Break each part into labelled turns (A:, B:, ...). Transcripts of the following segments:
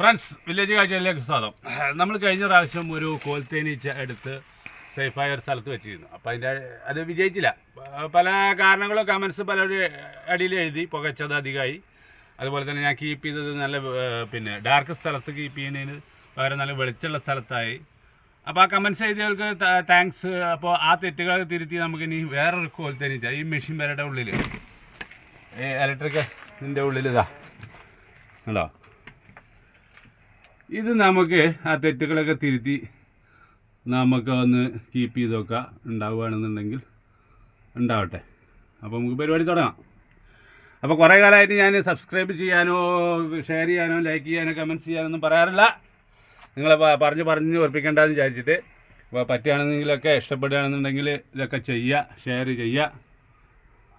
A: Friends village കാഴ്ചയിലേക്ക് സ്വാഗതം. നമ്മൾ കഴിഞ്ഞ പ്രാവശ്യം ഒരു കോൽത്തേനീച്ച എടുത്ത് സേഫായ ഒരു സ്ഥലത്ത് വെച്ചിരുന്നു. അപ്പോൾ അതിന്റെ അത് വിജയിച്ചില്ല. പല കാരണങ്ങളും കമൻസ് പലരുടെ അടിയിൽ എഴുതി പുകച്ചത് അധികമായി. അതുപോലെ തന്നെ ഞാൻ കീപ്പ് ചെയ്തത് നല്ല പിന്നെ ഡാർക്ക് സ്ഥലത്ത് കീപ്പ് ചെയ്യുന്നതിന് പകരം നല്ല വെളിച്ചമുള്ള സ്ഥലത്തായി. അപ്പോൾ ആ കമൻസ് എഴുതിയവർക്ക് താങ്ക്സ് അപ്പോൾ ആ തെറ്റുകൾ തിരുത്തി നമുക്കിനി വേറൊരു കോൽത്തേനീച്ച ഈ മെഷീൻ വരയുടെ ഉള്ളിൽ ഇലക്ട്രിക്കിന്റെ ഉള്ളിൽ ഇതാ. ഉണ്ടോ ഇത് നമുക്ക് ആ തെറ്റുകളൊക്കെ തിരുത്തി നമുക്ക് ഒന്ന് കീപ്പ് ചെയ്ത് നോക്കാം. ഉണ്ടാവുകയാണെന്നുണ്ടെങ്കിൽ ഉണ്ടാവട്ടെ. അപ്പോൾ നമുക്ക് പരിപാടി തുടങ്ങാം. അപ്പോൾ കുറേ കാലമായിട്ട് ഞാൻ സബ്സ്ക്രൈബ് ചെയ്യാനോ ഷെയർ ചെയ്യാനോ ലൈക്ക് ചെയ്യാനോ കമന്റ്സ് ചെയ്യാനൊന്നും പറയാറില്ല. നിങ്ങളെ പ- പറഞ്ഞ് പറഞ്ഞ് ഉറപ്പിക്കേണ്ടതെന്ന് വിചാരിച്ചിട്ട്. അപ്പോൾ പറ്റുകയാണെന്നെങ്കിലൊക്കെ ഇഷ്ടപ്പെടുകയാണെന്നുണ്ടെങ്കിൽ ഇതൊക്കെ ചെയ്യുക ഷെയർ ചെയ്യുക.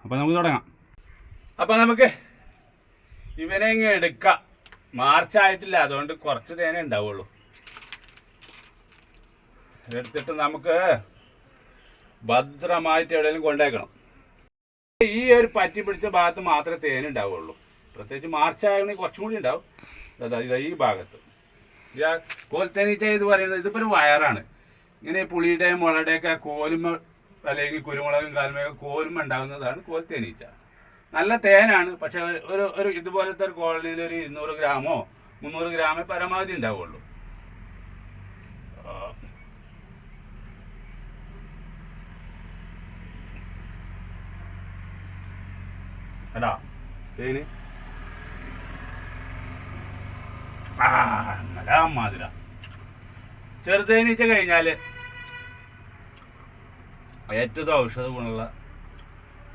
A: അപ്പോൾ നമുക്ക് തുടങ്ങാം. അപ്പോൾ നമുക്ക് ഇവനെ ഇങ്ങ് എടുക്കാം. മാർച്ച് ആയിട്ടില്ല അതുകൊണ്ട് കുറച്ച് തേനേ ഉണ്ടാവുള്ളൂ. എടുത്തിട്ട് നമുക്ക് ഭദ്രമായിട്ട് എവിടെയെങ്കിലും കൊണ്ടേക്കണം. ഈ ഒരു പറ്റി പിടിച്ച ഭാഗത്ത് മാത്രമേ തേൻ ഉണ്ടാവുള്ളൂ. പ്രത്യേകിച്ച് മാർച്ച് ആയതുകൊണ്ട് കുറച്ചും കൂടി ഉണ്ടാവും. അതായത് ഈ ഭാഗത്ത്. കോൽത്തേനീച്ച ഇത് പറയുന്നത് ഇതിപ്പോൾ ഒരു വയറാണ്. ഇങ്ങനെ പുളിയുടെയും മുളയുടെയൊക്കെ കോലുമ അല്ലെങ്കിൽ കുരുമുളകും കാലുമൊക്കെ കോലുമ ഉണ്ടാകുന്നതാണ് കോൽത്തേനീച്ച. നല്ല തേനാണ്. പക്ഷെ ഒരു- ഒരു ഇതുപോലത്തെ ഒരു കോളനിയിൽ ഒരു ഇരുന്നൂറ് ഗ്രാമോ മുന്നൂറ് ഗ്രാമേ പരമാവധി ഉണ്ടാവുള്ളൂ. അടാ തേന്. മാതിര ചെറുതേനീച്ച കഴിഞ്ഞാൽ ഏറ്റവും ഔഷധ ഗുണമുള്ള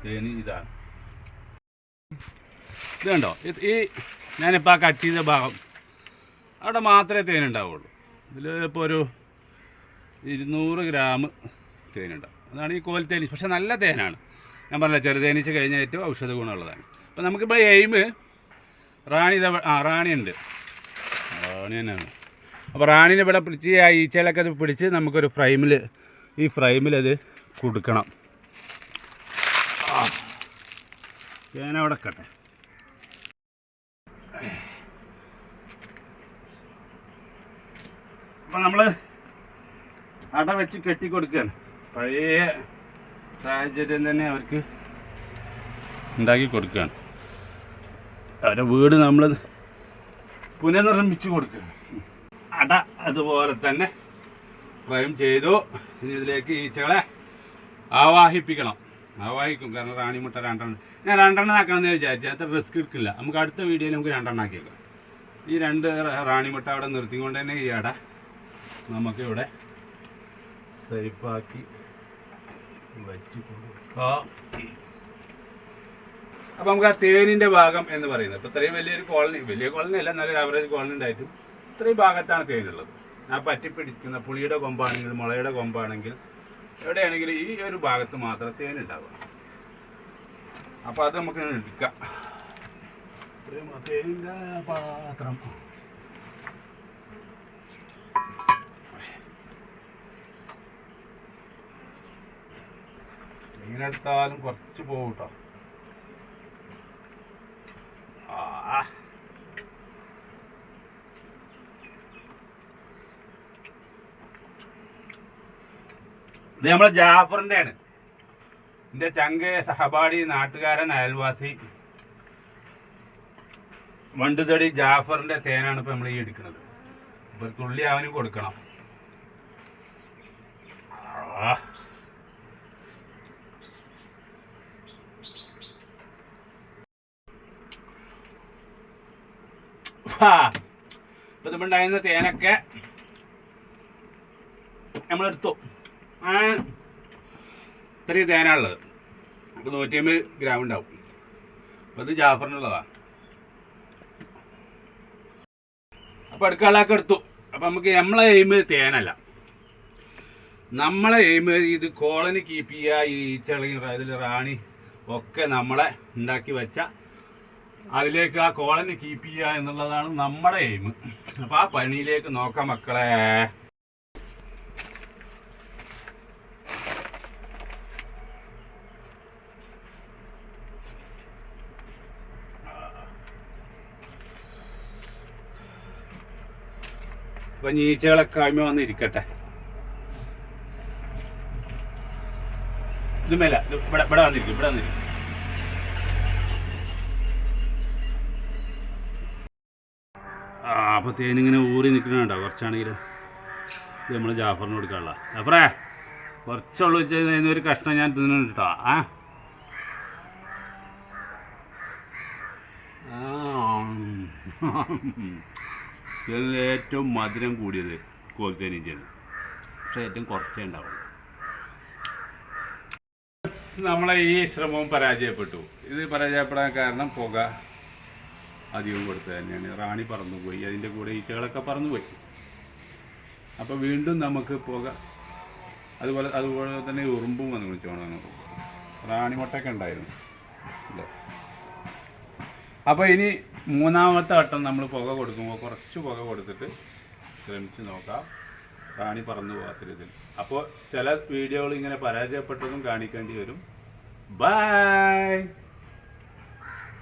A: തേന് ഇതാണ്. ഇത് കണ്ടോ? ഈ ഞാനിപ്പോൾ ആ കട്ട് ചെയ്ത ഭാഗം അവിടെ മാത്രമേ തേനുണ്ടാവുള്ളൂ. ഇതിൽ ഇപ്പോൾ ഒരു ഇരുന്നൂറ് ഗ്രാം തേനുണ്ടാവും അതാണ് ഈ കോൽ തേനീച്ച. പക്ഷെ നല്ല തേനാണ്. ഞാൻ പറഞ്ഞില്ല ചെറുതേനീച്ച കഴിഞ്ഞാൽ ഏറ്റവും ഔഷധ ഗുണമുള്ളതാണ്. അപ്പോൾ നമുക്കിപ്പോൾ എയിം റാണി ഇതാ ആ റാണി ഉണ്ട്. റാണി തന്നെയാണ്. അപ്പോൾ റാണിനെ ഇവിടെ പിടിച്ച് ആ ഈച്ചയിലൊക്കെ അത് പിടിച്ച് നമുക്കൊരു ഫ്രെയിമിൽ ഈ ഫ്രെയിമിൽ അത് കൊടുക്കണം. തേന അവിടെ കട്ടെ അപ്പം നമ്മൾ അട വെച്ച് കെട്ടിക്കൊടുക്കുകയാണ്. പഴയ സാഹചര്യം തന്നെ അവർക്ക് ഉണ്ടാക്കി കൊടുക്കുകയാണ്. അവരുടെ വീട് നമ്മൾ പുനർനിർമ്മിച്ച് കൊടുക്കുകയാണ്. അട അതുപോലെ തന്നെ ഫ്രെയിം ചെയ്തു. ഇനി ഇതിലേക്ക് ഈച്ചകളെ ആവാഹിപ്പിക്കണം. ആവാഹിക്കും കാരണം റാണി മുട്ട രണ്ടെണ്ണം. ഞാൻ രണ്ടെണ്ണം ആക്കണമെന്ന് വിചാരിച്ചു. അത്ര റിസ്ക് എടുക്കില്ല. നമുക്ക് അടുത്ത വീഡിയോയിൽ നമുക്ക് രണ്ടെണ്ണം ആക്കിയേക്കാം. ഈ രണ്ട് റാണി മുട്ട അവിടെ നിർത്തിക്കൊണ്ട് തന്നെ ഈ അട നമുക്കിവിടെ സേഫാക്കി വച്ച് കൊടുക്കാം. അപ്പം നമുക്ക് ആ തേനിന്റെ ഭാഗം എന്ന് പറയുന്നത്. ഇപ്പം ഇത്രയും വലിയൊരു കോളനി വലിയ കോളനി അല്ല നല്ലൊരു ആവറേജ് കോളനി ഉണ്ടായിട്ടും ഇത്രയും ഭാഗത്താണ് തേനുള്ളത്. ആ പറ്റിപ്പിടിക്കുന്ന പുളിയുടെ കൊമ്പാണെങ്കിൽ മുളയുടെ കൊമ്പാണെങ്കിൽ എവിടെയാണെങ്കിലും ഈ ഒരു ഭാഗത്ത് മാത്രം തേൻ ഉണ്ടാവുക അപ്പോൾ അത് നമുക്ക് എടുക്കാം. തേനിന്റെ പാത്രം. എങ്ങനെ എടുത്താലും കുറച്ച് പോകും കേട്ടോ ആ. ഇത് നമ്മളെ ജാഫറിന്റെ ആണ് എന്റെ ചങ്ക സഹപാഠി നാട്ടുകാരൻ അയൽവാസി. വണ്ടുതടി ജാഫറിന്റെ തേനാണ് ഇപ്പം നമ്മൾ ഈ എടുക്കുന്നത്. ഇപ്പം തുള്ളി അവന് കൊടുക്കണം. ഇപ്പം ഇതുണ്ടായിരുന്ന തേനൊക്കെ നമ്മളെടുത്തു. ഇത്രയും തേനാണുള്ളത്. നമുക്ക് നൂറ്റിയമ്പത് ഗ്രാം ഉണ്ടാവും. അപ്പോൾ ഇത് ജാഫറിനുള്ളതാണ് അപ്പോൾ അടുക്കളൊക്കെ എടുത്തു. അപ്പോൾ നമുക്ക് നമ്മളെ എയിം തേനല്ല. നമ്മളെ എയിം ഇത് കോളനി കീപ്പ് ചെയ്യുക ഈ ചെളി അതിൽ റാണി ഒക്കെ നമ്മളെ ഉണ്ടാക്കി വെച്ച അതിലേക്ക് ആ കോളനി കീപ്പ് ചെയ്യുക എന്നുള്ളതാണ് നമ്മുടെ എയിം അപ്പോൾ ആ പണിയിലേക്ക് നോക്കാം മക്കളെ. അപ്പൊ ഈച്ചകളൊക്കെ ആയ്മ വന്ന് ഇരിക്കട്ടെ ഇത് മേല ഇവിടെ ഇവിടെ വന്നിരിക്കും ഇവിടെ വന്നിരിക്കും. ആ അപ്പോൾ തേനിങ്ങനെ ഊറി നിൽക്കണുണ്ടോ കുറച്ചാണെങ്കിൽ ഇത് നമ്മൾ ജാഫറിന് കൊടുക്കാനുള്ള. ജാഫറേ കുറച്ചുള്ളൂ വെച്ചാൽ ഒരു കഷ്ണം ഞാൻ തിന്നുന്നുണ്ട് കേട്ടോ. ആ. ആ. ഇതിൽ ഏറ്റവും മധുരം കൂടിയത് കോൽത്തേനീച്ചയാണ് പക്ഷേ ഏറ്റവും കുറച്ചേ ഉണ്ടാവുള്ളൂ. നമ്മളെ ഈ ശ്രമവും പരാജയപ്പെട്ടു. ഇത് പരാജയപ്പെടാൻ കാരണം പുക അധികം കൊടുത്തത് തന്നെയാണ്. റാണി പറന്നുപോയി. അതിന്റെ കൂടെ ഈച്ചകളൊക്കെ പറന്നുപോയി. അപ്പോൾ വീണ്ടും നമുക്ക് പുക അതുപോലെ അതുപോലെ തന്നെ ഉറുമ്പും വന്ന്. വിളിച്ചോണം റാണി മുട്ടയൊക്കെ ഉണ്ടായിരുന്നു. ഇല്ല? അപ്പോൾ ഇനി മൂന്നാമത്തെ വട്ടം നമ്മൾ പുക കൊടുക്കുമ്പോൾ കുറച്ച് പുക കൊടുത്തിട്ട് ശ്രമിച്ച് നോക്കാം. റാണി പറന്നു പോകാത്ത അപ്പോൾ ചില വീഡിയോകൾ ഇങ്ങനെ പരാജയപ്പെട്ടതും കാണിക്കേണ്ടി വരും. ബൈ